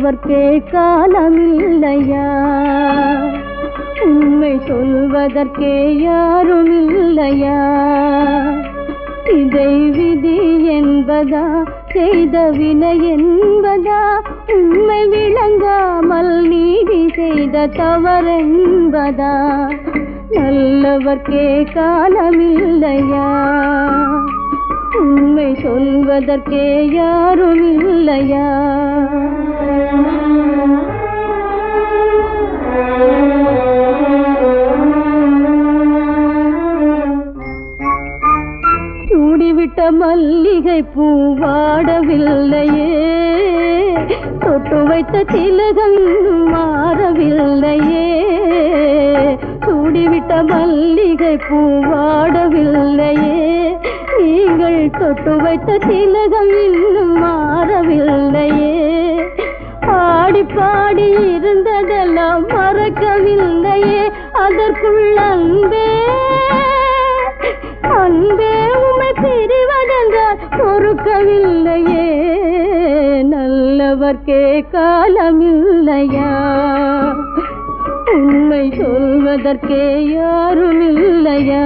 நல்லவர்க்கே காலமில்லையா? உண்மை சொல்வதற்கே யாரும் இல்லையா இதை விதி என்பதா செய்த வினை என்பதா? உண்மை விளங்காமல் நீதி செய்த தவறென்பதா? நல்லவர்க்கே காலமில்லையா? உண்மை சொல்வதற்கே யாரும் இல்லையா மல்லிகை பூவாடவில்லையே தொட்டு வைத்த திலகம் மாறவில்லையே. சூடிவிட்ட மல்லிகை பூவாடவில்லையே நீங்கள் தொட்டு வைத்த திலகம் இன்னும் மாறவில்லையே. பாடி பாடி இருந்ததெல்லாம் மறக்கவில்லையே. அதற்குள் அன்பே பொறுக்கவில்லையே நல்லவர்க்கே காலமில்லையா? உண்மை சொல்வதற்கே யாரும் இல்லையா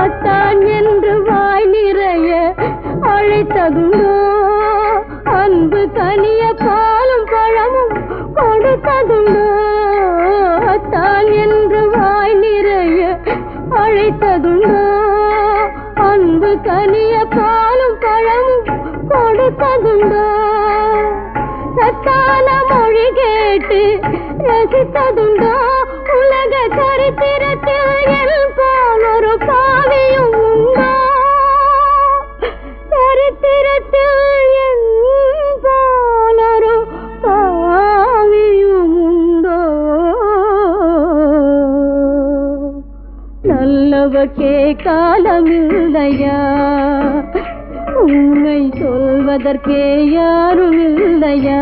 அத்தான் என்று வாய் நிறைய அழைத்ததுண்டோ? அன்பு கனிய அழைத்ததுண்டோ அன்பு கனிய பாலும் பழமும் கொடுத்ததுண்டோ? சத்தான மொழி கேட்டு ரசித்ததுண்டோ? நல்லவர்க்கே காலமில்லையா? உண்மை சொல்வதற்கே யாரும் இல்லையா